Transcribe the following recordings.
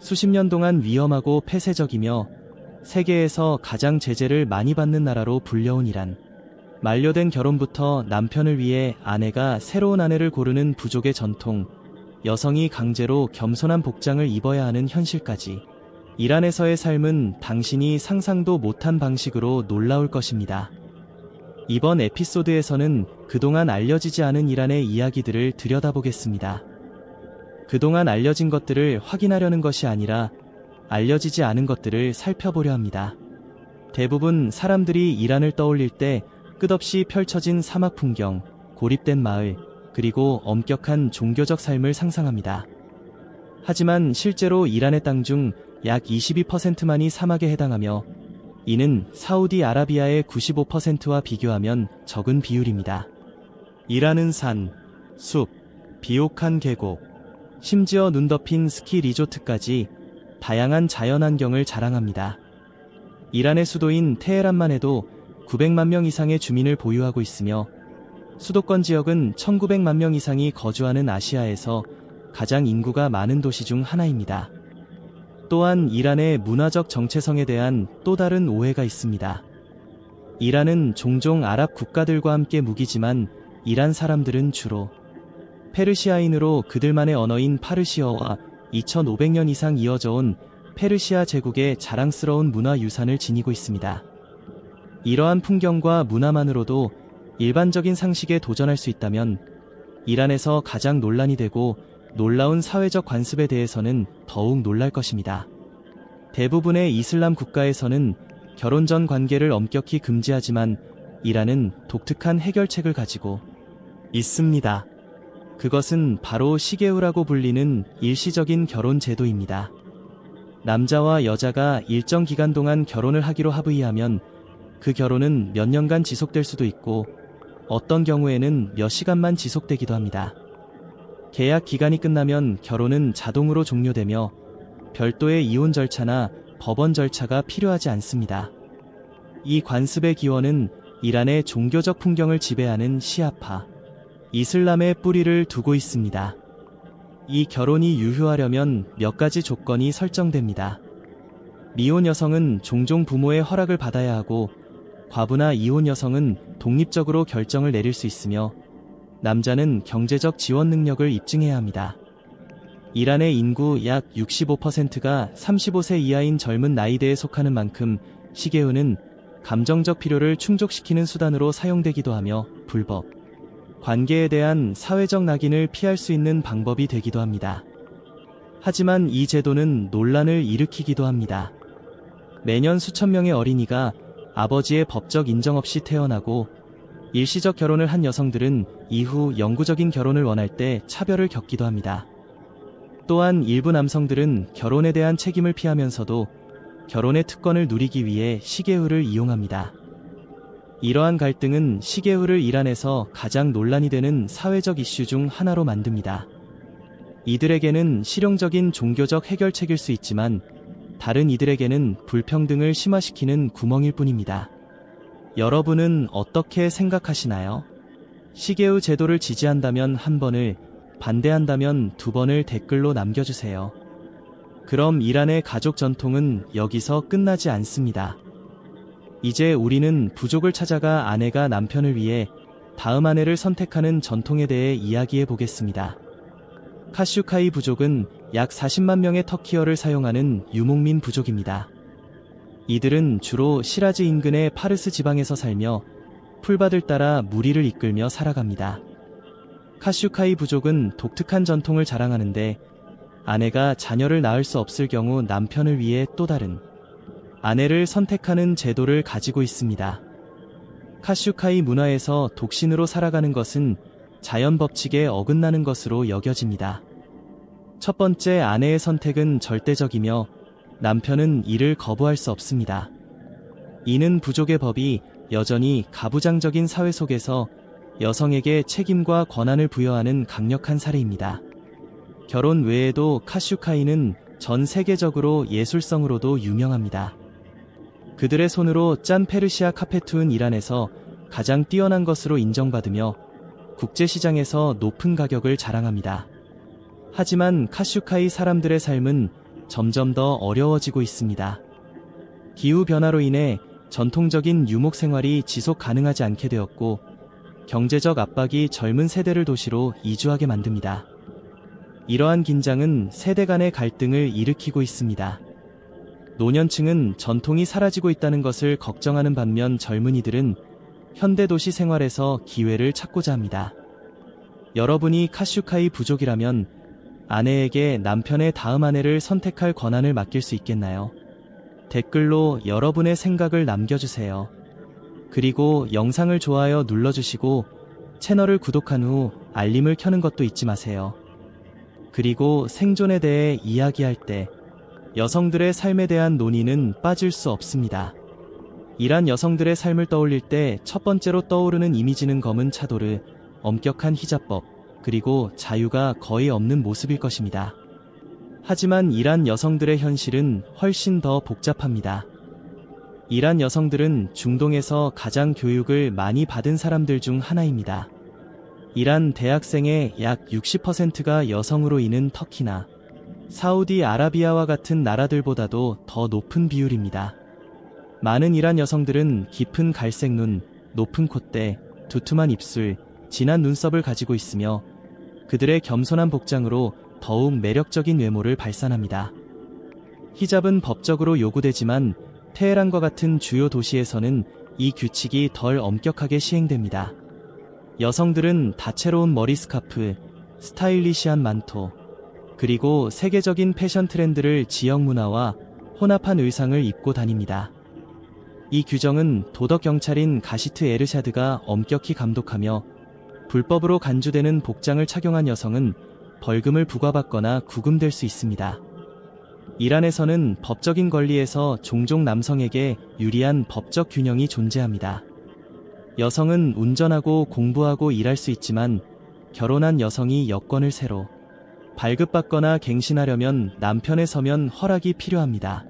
수십 년 동안 위험하고 폐쇄적이며 세계에서 가장 제재를 많이 받는 나라로 불려온 이란. 만료된 결혼부터 남편을 위해 아내가 새로운 아내를 고르는 부족의 전통, 여성이 강제로 겸손한 복장을 입어야 하는 현실까지. 이란에서의 삶은 당신이 상상도 못한 방식으로 놀라울 것입니다. 이번 에피소드에서는 그동안 알려지지 않은 이란의 이야기들을 들여다보겠습니다. 그동안 알려진 것들을 확인하려는 것이 아니라 알려지지 않은 것들을 살펴보려 합니다. 대부분 사람들이 이란을 떠올릴 때 끝없이 펼쳐진 사막 풍경, 고립된 마을, 그리고 엄격한 종교적 삶을 상상합니다. 하지만 실제로 이란의 땅 중 약 22%만이 사막에 해당하며 이는 사우디아라비아의 95%와 비교하면 적은 비율입니다. 이란은 산, 숲, 비옥한 계곡, 심지어 눈 덮인 스키 리조트까지 다양한 자연환경을 자랑합니다. 이란의 수도인 테헤란만 해도 900만 명 이상의 주민을 보유하고 있으며 수도권 지역은 1900만 명 이상이 거주하는 아시아에서 가장 인구가 많은 도시 중 하나입니다. 또한 이란의 문화적 정체성에 대한 또 다른 오해가 있습니다. 이란은 종종 아랍 국가들과 함께 묵이지만 이란 사람들은 주로 페르시아인으로 그들만의 언어인 파르시어와 2500년 이상 이어져 온 페르시아 제국의 자랑스러운 문화 유산을 지니고 있습니다. 이러한 풍경과 문화만으로도 일반적인 상식에 도전할 수 있다면 이란에서 가장 논란이 되고 놀라운 사회적 관습에 대해서는 더욱 놀랄 것입니다. 대부분의 이슬람 국가에서는 결혼 전 관계를 엄격히 금지하지만 이란은 독특한 해결책을 가지고 있습니다. 그것은 바로 시게우라고 불리는 일시적인 결혼 제도입니다. 남자와 여자가 일정 기간 동안 결혼을 하기로 합의하면 그 결혼은 몇 년간 지속될 수도 있고 어떤 경우에는 몇 시간만 지속되기도 합니다. 계약 기간이 끝나면 결혼은 자동으로 종료되며 별도의 이혼 절차나 법원 절차가 필요하지 않습니다. 이 관습의 기원은 이란의 종교적 풍경을 지배하는 시아파, 이슬람의 뿌리를 두고 있습니다. 이 결혼이 유효하려면 몇 가지 조건이 설정됩니다. 미혼 여성은 종종 부모의 허락을 받아야 하고 과부나 이혼 여성은 독립적으로 결정을 내릴 수 있으며 남자는 경제적 지원 능력을 입증해야 합니다. 이란의 인구 약 65%가 35세 이하인 젊은 나이대에 속하는 만큼 시계은은 감정적 필요를 충족시키는 수단으로 사용되기도 하며 불법, 관계에 대한 사회적 낙인을 피할 수 있는 방법이 되기도 합니다. 하지만 이 제도는 논란을 일으키기도 합니다. 매년 수천 명의 어린이가 아버지의 법적 인정 없이 태어나고 일시적 결혼을 한 여성들은 이후 영구적인 결혼을 원할 때 차별을 겪기도 합니다. 또한 일부 남성들은 결혼에 대한 책임을 피하면서도 결혼의 특권을 누리기 위해 시계후를 이용합니다. 이러한 갈등은 시계후를 이란에서 가장 논란이 되는 사회적 이슈 중 하나로 만듭니다. 이들에게는 실용적인 종교적 해결책일 수 있지만 다른 이들에게는 불평등을 심화시키는 구멍일 뿐입니다. 여러분은 어떻게 생각하시나요? 시계우 제도를 지지한다면 한 번을, 반대한다면 두 번을 댓글로 남겨주세요. 그럼 이란의 가족 전통은 여기서 끝나지 않습니다. 이제 우리는 부족을 찾아가 아내가 남편을 위해 다음 아내를 선택하는 전통에 대해 이야기해 보겠습니다. 카슈카이 부족은 약 40만 명의 터키어를 사용하는 유목민 부족입니다. 이들은 주로 시라즈 인근의 파르스 지방에서 살며 풀밭을 따라 무리를 이끌며 살아갑니다. 카슈카이 부족은 독특한 전통을 자랑하는데 아내가 자녀를 낳을 수 없을 경우 남편을 위해 또 다른 아내를 선택하는 제도를 가지고 있습니다. 카슈카이 문화에서 독신으로 살아가는 것은 자연 법칙에 어긋나는 것으로 여겨집니다. 첫 번째 아내의 선택은 절대적이며 남편은 이를 거부할 수 없습니다. 이는 부족의 법이 여전히 가부장적인 사회 속에서 여성에게 책임과 권한을 부여하는 강력한 사례입니다. 결혼 외에도 카슈카이는 전 세계적으로 예술성으로도 유명합니다. 그들의 손으로 짠 페르시아 카페투은 이란에서 가장 뛰어난 것으로 인정받으며 국제시장에서 높은 가격을 자랑합니다. 하지만 카슈카이 사람들의 삶은 점점 더 어려워지고 있습니다. 기후 변화로 인해 전통적인 유목 생활이 지속 가능하지 않게 되었고 경제적 압박이 젊은 세대를 도시로 이주하게 만듭니다. 이러한 긴장은 세대 간의 갈등을 일으키고 있습니다. 노년층은 전통이 사라지고 있다는 것을 걱정하는 반면 젊은이들은 현대 도시 생활에서 기회를 찾고자 합니다. 여러분이 카슈카이 부족이라면 아내에게 남편의 다음 아내를 선택할 권한을 맡길 수 있겠나요? 댓글로 여러분의 생각을 남겨주세요. 그리고 영상을 좋아요 눌러주시고 채널을 구독한 후 알림을 켜는 것도 잊지 마세요. 그리고 생존에 대해 이야기할 때 여성들의 삶에 대한 논의는 빠질 수 없습니다. 이란 여성들의 삶을 떠올릴 때 첫 번째로 떠오르는 이미지는 검은 차도르, 엄격한 히잡법, 그리고 자유가 거의 없는 모습일 것입니다. 하지만 이란 여성들의 현실은 훨씬 더 복잡합니다. 이란 여성들은 중동에서 가장 교육을 많이 받은 사람들 중 하나입니다. 이란 대학생의 약 60%가 여성으로 있는 터키나 사우디 아라비아와 같은 나라들보다도 더 높은 비율입니다. 많은 이란 여성들은 깊은 갈색 눈, 높은 콧대, 두툼한 입술, 진한 눈썹을 가지고 있으며 그들의 겸손한 복장으로 더욱 매력적인 외모를 발산합니다. 히잡은 법적으로 요구되지만 테헤란과 같은 주요 도시에서는 이 규칙이 덜 엄격하게 시행됩니다. 여성들은 다채로운 머리 스카프, 스타일리시한 만토, 그리고 세계적인 패션 트렌드를 지역 문화와 혼합한 의상을 입고 다닙니다. 이 규정은 도덕 경찰인 가시트 에르샤드가 엄격히 감독하며 불법으로 간주되는 복장을 착용한 여성은 벌금을 부과받거나 구금될 수 있습니다. 이란에서는 법적인 권리에서 종종 남성에게 유리한 법적 균형이 존재합니다. 여성은 운전하고 공부하고 일할 수 있지만 결혼한 여성이 여권을 새로 발급받거나 갱신하려면 남편의 서면 허락이 필요합니다.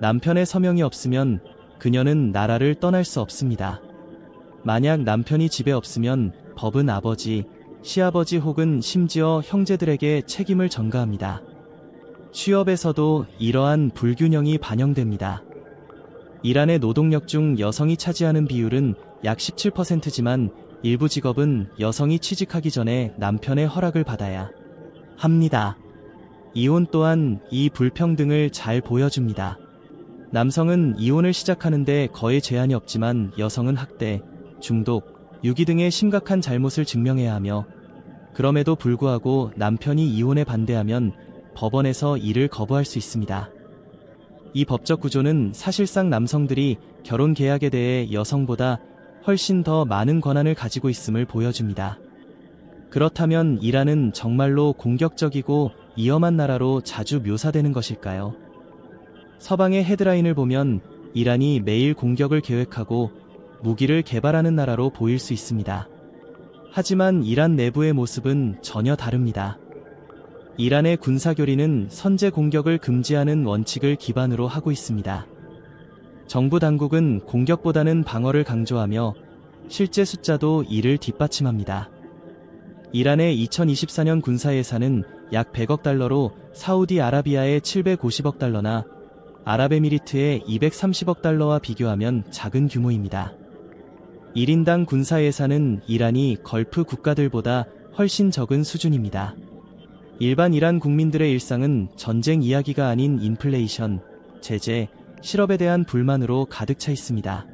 남편의 서명이 없으면 그녀는 나라를 떠날 수 없습니다. 만약 남편이 집에 없으면 법은 아버지, 시아버지 혹은 심지어 형제들에게 책임을 전가합니다. 취업에서도 이러한 불균형이 반영됩니다. 이란의 노동력 중 여성이 차지하는 비율은 약 17%지만 일부 직업은 여성이 취직하기 전에 남편의 허락을 받아야 합니다. 이혼 또한 이 불평등을 잘 보여줍니다. 남성은 이혼을 시작하는데 거의 제한이 없지만 여성은 학대, 중독, 유기 등의 심각한 잘못을 증명해야 하며 그럼에도 불구하고 남편이 이혼에 반대하면 법원에서 이를 거부할 수 있습니다. 이 법적 구조는 사실상 남성들이 결혼 계약에 대해 여성보다 훨씬 더 많은 권한을 가지고 있음을 보여줍니다. 그렇다면 이란은 정말로 공격적이고 위험한 나라로 자주 묘사되는 것일까요? 서방의 헤드라인을 보면 이란이 매일 공격을 계획하고 무기를 개발하는 나라로 보일 수 있습니다. 하지만 이란 내부의 모습은 전혀 다릅니다. 이란의 군사교리는 선제 공격을 금지하는 원칙을 기반으로 하고 있습니다. 정부 당국은 공격보다는 방어를 강조하며 실제 숫자도 이를 뒷받침합니다. 이란의 2024년 군사 예산은 약 100억 달러로 사우디아라비아의 750억 달러나 아랍에미리트의 230억 달러와 비교하면 작은 규모입니다. 1인당 군사 예산은 이란이 걸프 국가들보다 훨씬 적은 수준입니다. 일반 이란 국민들의 일상은 전쟁 이야기가 아닌 인플레이션, 제재, 실업에 대한 불만으로 가득 차 있습니다.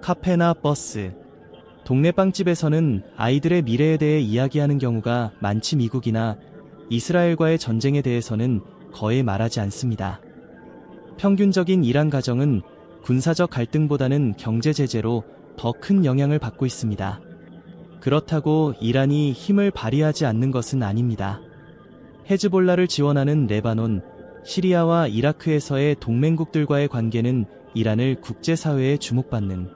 카페나 버스, 동네 빵집에서는 아이들의 미래에 대해 이야기하는 경우가 많지 미국이나 이스라엘과의 전쟁에 대해서는 거의 말하지 않습니다. 평균적인 이란 가정은 군사적 갈등보다는 경제 제재로 더 큰 영향을 받고 있습니다. 그렇다고 이란이 힘을 발휘하지 않는 것은 아닙니다. 헤즈볼라를 지원하는 레바논, 시리아와 이라크에서의 동맹국들과의 관계는 이란을 국제사회에 주목받는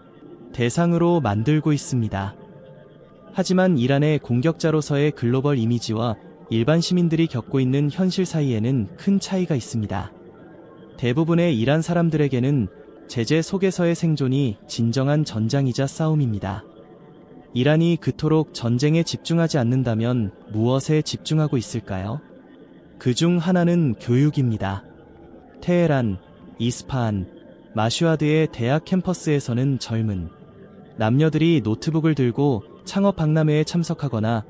대상으로 만들고 있습니다. 하지만 이란의 공격자로서의 글로벌 이미지와 일반 시민들이 겪고 있는 현실 사이에는 큰 차이가 있습니다. 대부분의 이란 사람들에게는 제재 속에서의 생존이 진정한 전장이자 싸움입니다. 이란이 그토록 전쟁에 집중하지 않는다면 무엇에 집중하고 있을까요? 그 중 하나는 교육입니다. 테헤란, 이스파한, 마슈아드의 대학 캠퍼스에서는 젊은 남녀들이 노트북을 들고 창업 박람회에 참석하거나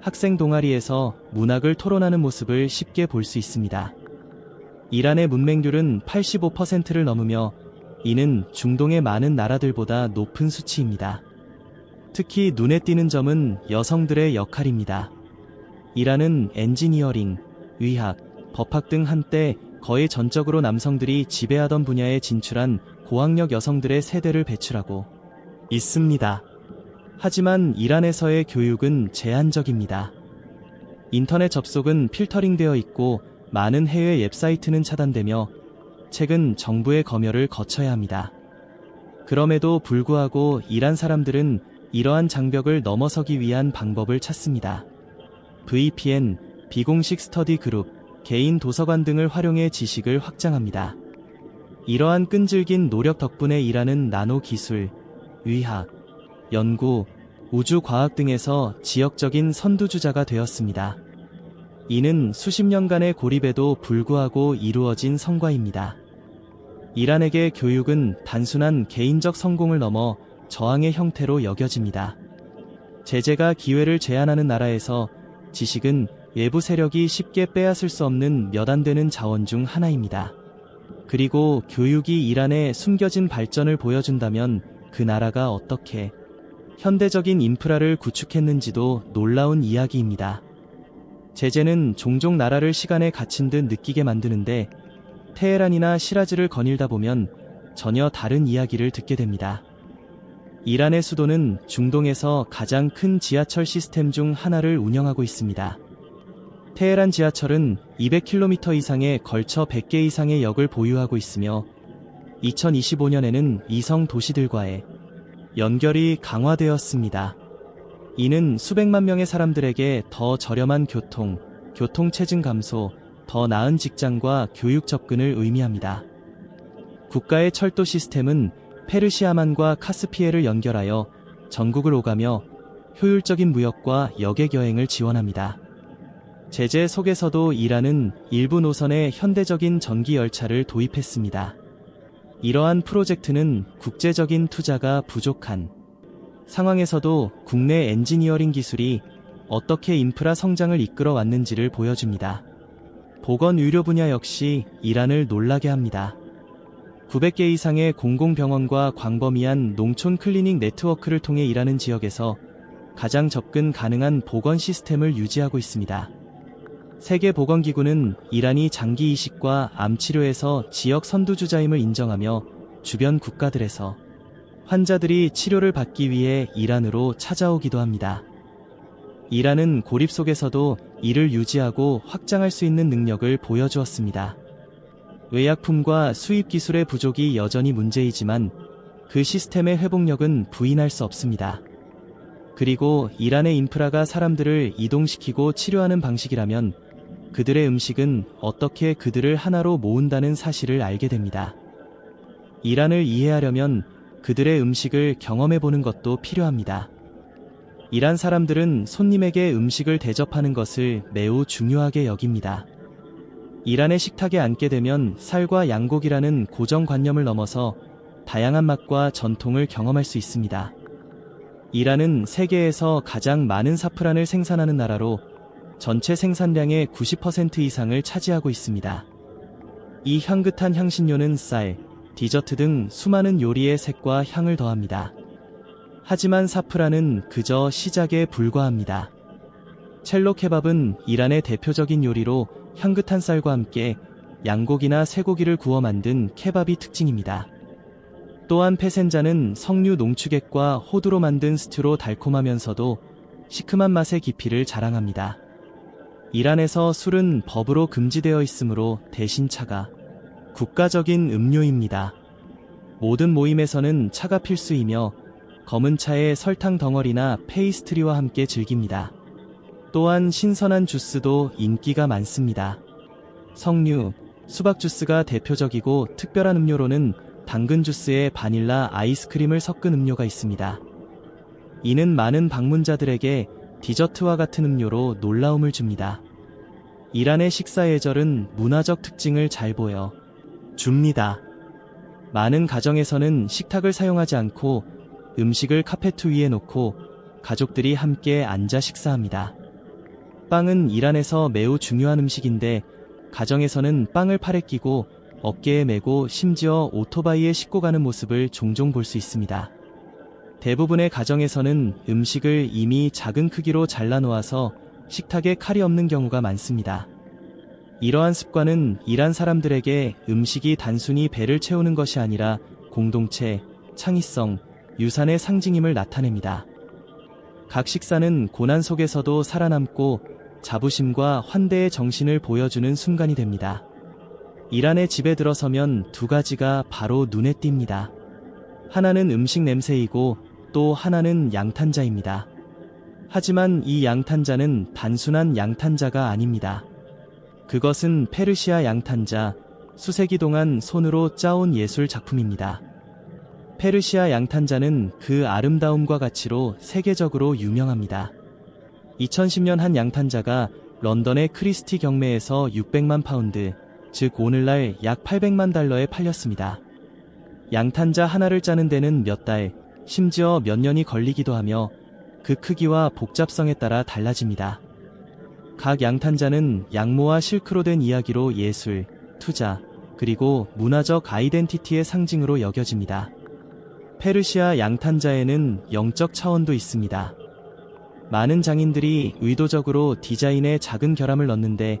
학생 동아리에서 문학을 토론하는 모습을 쉽게 볼 수 있습니다. 이란의 문맹률은 85%를 넘으며 이는 중동의 많은 나라들보다 높은 수치입니다. 특히 눈에 띄는 점은 여성들의 역할입니다. 이란은 엔지니어링, 의학, 법학 등 한때 거의 전적으로 남성들이 지배하던 분야에 진출한 고학력 여성들의 세대를 배출하고 있습니다. 하지만 이란에서의 교육은 제한적입니다. 인터넷 접속은 필터링 되어 있고 많은 해외 웹사이트는 차단되며 책은 정부의 검열을 거쳐야 합니다. 그럼에도 불구하고 이란 사람들은 이러한 장벽을 넘어서기 위한 방법을 찾습니다. VPN, 비공식 스터디 그룹, 개인 도서관 등을 활용해 지식을 확장합니다. 이러한 끈질긴 노력 덕분에 이란은 나노 기술, 의학, 연구, 우주과학 등에서 지역적인 선두주자가 되었습니다. 이는 수십 년간의 고립에도 불구하고 이루어진 성과입니다. 이란에게 교육은 단순한 개인적 성공을 넘어 저항의 형태로 여겨집니다. 제재가 기회를 제한하는 나라에서 지식은 외부 세력이 쉽게 빼앗을 수 없는 몇 안 되는 자원 중 하나입니다. 그리고 교육이 이란의 숨겨진 발전을 보여준다면 그 나라가 어떻게 현대적인 인프라를 구축했는지도 놀라운 이야기입니다. 제재는 종종 나라를 시간에 갇힌 듯 느끼게 만드는데 테헤란이나 시라즈를 거닐다 보면 전혀 다른 이야기를 듣게 됩니다. 이란의 수도는 중동에서 가장 큰 지하철 시스템 중 하나를 운영하고 있습니다. 테헤란 지하철은 200km 이상에 걸쳐 100개 이상의 역을 보유하고 있으며 2025년에는 이성 도시들과의 연결이 강화되었습니다. 이는 수백만 명의 사람들에게 더 저렴한 교통, 교통 체증 감소, 더 나은 직장과 교육 접근을 의미합니다. 국가의 철도 시스템은 페르시아만과 카스피해를 연결하여 전국을 오가며 효율적인 무역과 여객 여행을 지원합니다. 제재 속에서도 이란은 일부 노선에 현대적인 전기 열차를 도입했습니다. 이러한 프로젝트는 국제적인 투자가 부족한 상황에서도 국내 엔지니어링 기술이 어떻게 인프라 성장을 이끌어 왔는지를 보여줍니다. 보건 의료 분야 역시 이란을 놀라게 합니다. 900개 이상의 공공병원과 광범위한 농촌 클리닉 네트워크를 통해 일하는 지역에서 가장 접근 가능한 보건 시스템을 유지하고 있습니다. 세계보건기구는 이란이 장기 이식과 암 치료에서 지역 선두주자임을 인정하며 주변 국가들에서 환자들이 치료를 받기 위해 이란으로 찾아오기도 합니다. 이란은 고립 속에서도 이를 유지하고 확장할 수 있는 능력을 보여주었습니다. 의약품과 수입 기술의 부족이 여전히 문제이지만 그 시스템의 회복력은 부인할 수 없습니다. 그리고 이란의 인프라가 사람들을 이동시키고 치료하는 방식이라면 그들의 음식은 어떻게 그들을 하나로 모은다는 사실을 알게 됩니다. 이란을 이해하려면 그들의 음식을 경험해 보는 것도 필요합니다. 이란 사람들은 손님에게 음식을 대접하는 것을 매우 중요하게 여깁니다. 이란의 식탁에 앉게 되면 쌀과 양고기라는 고정관념을 넘어서 다양한 맛과 전통을 경험할 수 있습니다. 이란은 세계에서 가장 많은 사프란을 생산하는 나라로 전체 생산량의 90% 이상을 차지하고 있습니다. 이 향긋한 향신료는 쌀, 디저트 등 수많은 요리의 색과 향을 더합니다. 하지만 사프란은 그저 시작에 불과합니다. 첼로 케밥은 이란의 대표적인 요리로 향긋한 쌀과 함께 양고기나 쇠고기를 구워 만든 케밥이 특징입니다. 또한 페센자는 석류 농축액과 호두로 만든 스튜로 달콤하면서도 시큼한 맛의 깊이를 자랑합니다. 이란에서 술은 법으로 금지되어 있으므로 대신 차가 국가적인 음료입니다. 모든 모임에서는 차가 필수이며 검은 차에 설탕 덩어리나 페이스트리와 함께 즐깁니다. 또한 신선한 주스도 인기가 많습니다. 석류, 수박 주스가 대표적이고 특별한 음료로는 당근 주스에 바닐라 아이스크림을 섞은 음료가 있습니다. 이는 많은 방문자들에게 디저트와 같은 음료로 놀라움을 줍니다. 이란의 식사 예절은 문화적 특징을 잘 보여 줍니다. 많은 가정에서는 식탁을 사용하지 않고 음식을 카페트 위에 놓고 가족들이 함께 앉아 식사합니다. 빵은 이란에서 매우 중요한 음식인데 가정에서는 빵을 팔에 끼고 어깨에 메고 심지어 오토바이에 싣고 가는 모습을 종종 볼 수 있습니다. 대부분의 가정에서는 음식을 이미 작은 크기로 잘라 놓아서 식탁에 칼이 없는 경우가 많습니다. 이러한 습관은 이란 사람들에게 음식이 단순히 배를 채우는 것이 아니라 공동체, 창의성, 유산의 상징임을 나타냅니다. 각 식사는 고난 속에서도 살아남고 자부심과 환대의 정신을 보여주는 순간이 됩니다. 이란의 집에 들어서면 두 가지가 바로 눈에 띕니다. 하나는 음식 냄새이고 또 하나는 양탄자입니다. 하지만 이 양탄자는 단순한 양탄자가 아닙니다. 그것은 페르시아 양탄자, 수세기 동안 손으로 짜온 예술 작품입니다. 페르시아 양탄자는 그 아름다움과 가치로 세계적으로 유명합니다. 2010년 한 양탄자가 런던의 크리스티 경매에서 600만 파운드, 즉 오늘날 약 800만 달러에 팔렸습니다. 양탄자 하나를 짜는 데는 몇 달, 심지어 몇 년이 걸리기도 하며 그 크기와 복잡성에 따라 달라집니다. 각 양탄자는 양모와 실크로 된 이야기로 예술, 투자, 그리고 문화적 아이덴티티의 상징으로 여겨집니다. 페르시아 양탄자에는 영적 차원도 있습니다. 많은 장인들이 의도적으로 디자인에 작은 결함을 넣는데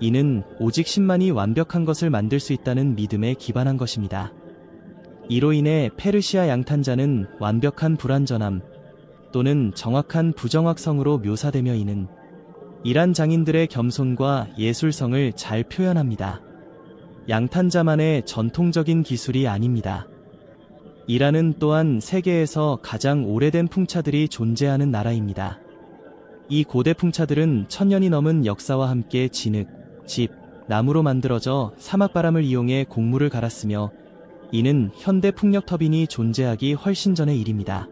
이는 오직 10만이 완벽한 것을 만들 수 있다는 믿음에 기반한 것입니다. 이로 인해 페르시아 양탄자는 완벽한 불완전함 또는 정확한 부정확성으로 묘사되며 이는 이란 장인들의 겸손과 예술성을 잘 표현합니다. 양탄자만의 전통적인 기술이 아닙니다. 이란은 또한 세계에서 가장 오래된 풍차들이 존재하는 나라입니다. 이 고대 풍차들은 천년이 넘은 역사와 함께 진흙, 집, 나무로 만들어져 사막바람을 이용해 곡물을 갈았으며 이는 현대 풍력 터빈이 존재하기 훨씬 전의 일입니다.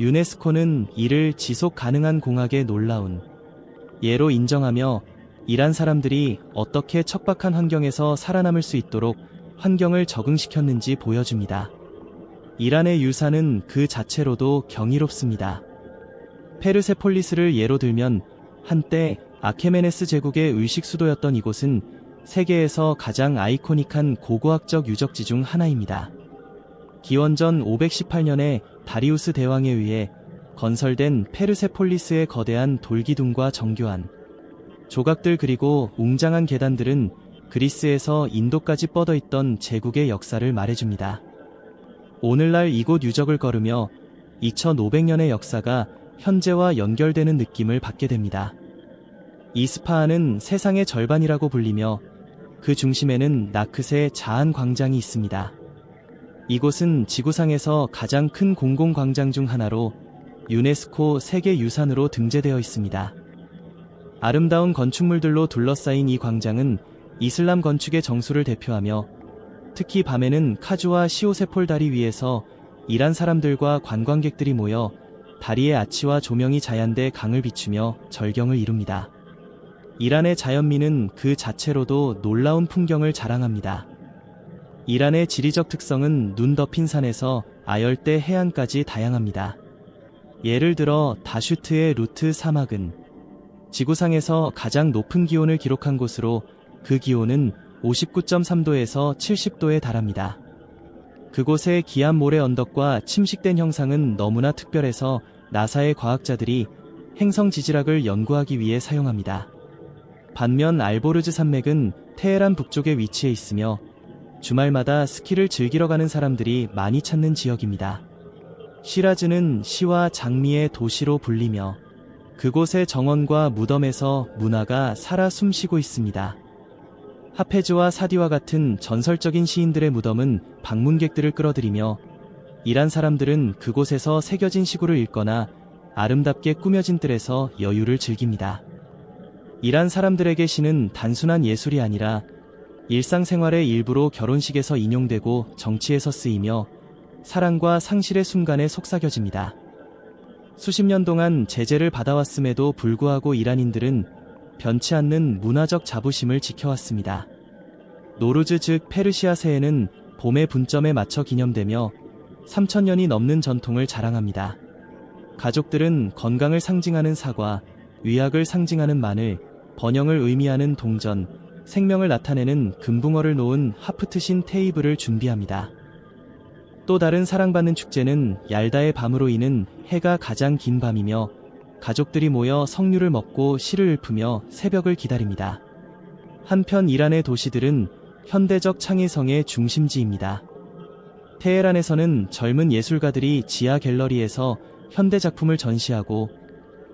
유네스코는 이를 지속 가능한 공학의 놀라운 예로 인정하며 이란 사람들이 어떻게 척박한 환경에서 살아남을 수 있도록 환경을 적응시켰는지 보여줍니다. 이란의 유산은 그 자체로도 경이롭습니다. 페르세폴리스를 예로 들면 한때 아케메네스 제국의 의식 수도였던 이곳은 세계에서 가장 아이코닉한 고고학적 유적지 중 하나입니다. 기원전 518년에 다리우스 대왕에 의해 건설된 페르세폴리스의 거대한 돌기둥과 정교한 조각들 그리고 웅장한 계단들은 그리스에서 인도까지 뻗어 있던 제국의 역사를 말해줍니다. 오늘날 이곳 유적을 걸으며 2500년의 역사가 현재와 연결되는 느낌을 받게 됩니다. 이스파한은 세상의 절반이라고 불리며 그 중심에는 나크세 자한 광장이 있습니다. 이곳은 지구상에서 가장 큰 공공광장 중 하나로 유네스코 세계유산으로 등재되어 있습니다. 아름다운 건축물들로 둘러싸인 이 광장은 이슬람 건축의 정수를 대표하며 특히 밤에는 카주와 시오세폴 다리 위에서 이란 사람들과 관광객들이 모여 다리의 아치와 조명이 자연대 강을 비추며 절경을 이룹니다. 이란의 자연미는 그 자체로도 놀라운 풍경을 자랑합니다. 이란의 지리적 특성은 눈 덮인 산에서 아열대 해안까지 다양합니다. 예를 들어 다슈트의 루트 사막은 지구상에서 가장 높은 기온을 기록한 곳으로 그 기온은 59.3도에서 70도에 달합니다. 그곳의 기암 모래 언덕과 침식된 형상은 너무나 특별해서 나사의 과학자들이 행성 지질학을 연구하기 위해 사용합니다. 반면 알보르즈 산맥은 테헤란 북쪽에 위치해 있으며 주말마다 스키를 즐기러 가는 사람들이 많이 찾는 지역입니다. 시라즈는 시와 장미의 도시로 불리며 그곳의 정원과 무덤에서 문화가 살아 숨쉬고 있습니다. 하페즈와 사디와 같은 전설적인 시인들의 무덤은 방문객들을 끌어들이며 이란 사람들은 그곳에서 새겨진 시구를 읽거나 아름답게 꾸며진 뜰에서 여유를 즐깁니다. 이란 사람들에게 시는 단순한 예술이 아니라 일상생활의 일부로 결혼식에서 인용되고 정치에서 쓰이며 사랑과 상실의 순간에 속삭여집니다. 수십 년 동안 제재를 받아왔음에도 불구하고 이란인들은 변치 않는 문화적 자부심을 지켜왔습니다. 노르즈 즉 페르시아 새해는 봄의 분점에 맞춰 기념되며 3천년이 넘는 전통을 자랑합니다. 가족들은 건강을 상징하는 사과, 위약을 상징하는 마늘, 번영을 의미하는 동전, 생명을 나타내는 금붕어를 놓은 하프트신 테이블을 준비합니다. 또 다른 사랑받는 축제는 얄다의 밤으로 이는 해가 가장 긴 밤이며 가족들이 모여 석류를 먹고 시를 읊으며 새벽을 기다립니다. 한편 이란의 도시들은 현대적 창의성의 중심지입니다. 테헤란에서는 젊은 예술가들이 지하 갤러리에서 현대 작품을 전시하고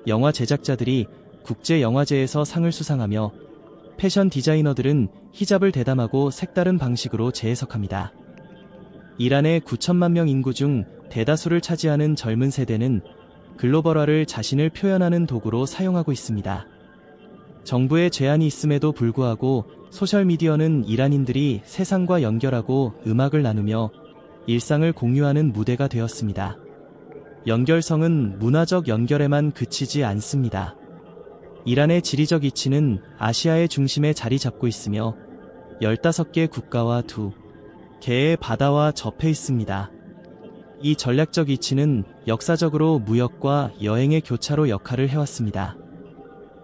영화 제작자들이 국제 영화제에서 상을 수상하며 패션 디자이너들은 히잡을 대담하고 색다른 방식으로 재해석합니다. 이란의 9천만 명 인구 중 대다수를 차지하는 젊은 세대는 글로벌화를 자신을 표현하는 도구로 사용하고 있습니다. 정부의 제한이 있음에도 불구하고 소셜미디어는 이란인들이 세상과 연결하고 음악을 나누며 일상을 공유하는 무대가 되었습니다. 연결성은 문화적 연결에만 그치지 않습니다. 이란의 지리적 위치는 아시아의 중심에 자리 잡고 있으며 15개 국가와 두 개의 바다와 접해 있습니다. 이 전략적 위치는 역사적으로 무역과 여행의 교차로 역할을 해왔습니다.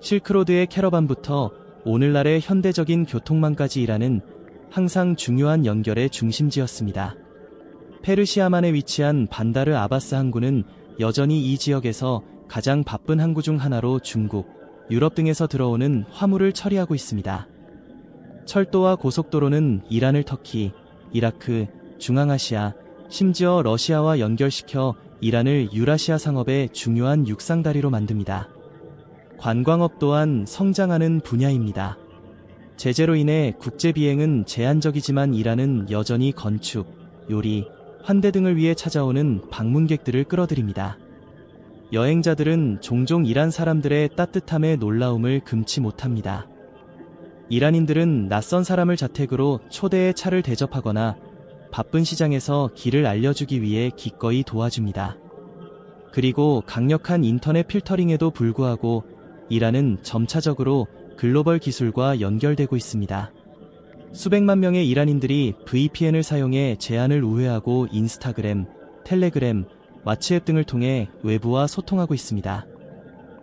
실크로드의 캐러반부터 오늘날의 현대적인 교통망까지 이라는 항상 중요한 연결의 중심지였습니다. 페르시아만에 위치한 반다르 아바스 항구는 여전히 이 지역에서 가장 바쁜 항구 중 하나로 중국, 유럽 등에서 들어오는 화물을 처리하고 있습니다. 철도와 고속도로는 이란을 터키, 이라크, 중앙아시아, 심지어 러시아와 연결시켜 이란을 유라시아 상업의 중요한 육상다리로 만듭니다. 관광업 또한 성장하는 분야입니다. 제재로 인해 국제 비행은 제한적이지만 이란은 여전히 건축, 요리, 환대 등을 위해 찾아오는 방문객들을 끌어들입니다. 여행자들은 종종 이란 사람들의 따뜻함에 놀라움을 금치 못합니다. 이란인들은 낯선 사람을 자택으로 초대의 차를 대접하거나 바쁜 시장에서 길을 알려주기 위해 기꺼이 도와줍니다. 그리고 강력한 인터넷 필터링에도 불구하고 이란은 점차적으로 글로벌 기술과 연결되고 있습니다. 수백만 명의 이란인들이 VPN을 사용해 제한을 우회하고 인스타그램, 텔레그램, 왓츠앱 등을 통해 외부와 소통하고 있습니다.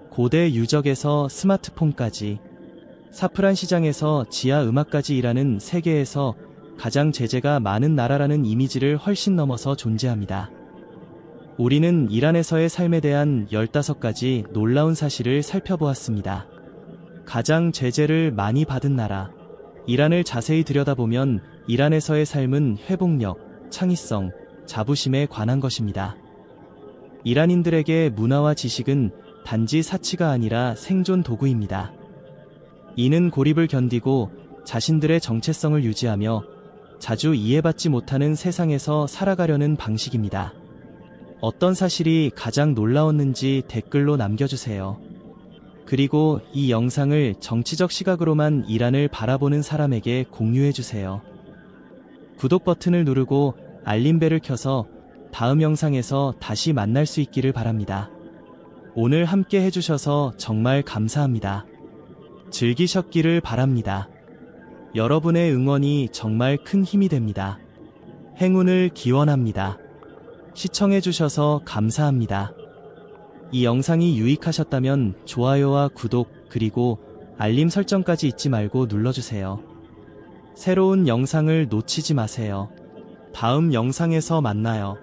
고대 유적에서 스마트폰까지 사프란 시장에서 지하 음악까지 일하는 세계에서 가장 제재가 많은 나라라는 이미지를 훨씬 넘어서 존재합니다. 우리는 이란에서의 삶에 대한 15가지 놀라운 사실을 살펴보았습니다. 가장 제재를 많이 받은 나라. 이란을 자세히 들여다보면 이란에서의 삶은 회복력, 창의성, 자부심에 관한 것입니다. 이란인들에게 문화와 지식은 단지 사치가 아니라 생존 도구입니다. 이는 고립을 견디고 자신들의 정체성을 유지하며 자주 이해받지 못하는 세상에서 살아가려는 방식입니다. 어떤 사실이 가장 놀라웠는지 댓글로 남겨주세요. 그리고 이 영상을 정치적 시각으로만 이란을 바라보는 사람에게 공유해주세요. 구독 버튼을 누르고 알림벨을 켜서 다음 영상에서 다시 만날 수 있기를 바랍니다. 오늘 함께 해주셔서 정말 감사합니다. 즐기셨기를 바랍니다. 여러분의 응원이 정말 큰 힘이 됩니다. 행운을 기원합니다. 시청해주셔서 감사합니다. 이 영상이 유익하셨다면 좋아요와 구독 그리고 알림 설정까지 잊지 말고 눌러주세요. 새로운 영상을 놓치지 마세요. 다음 영상에서 만나요.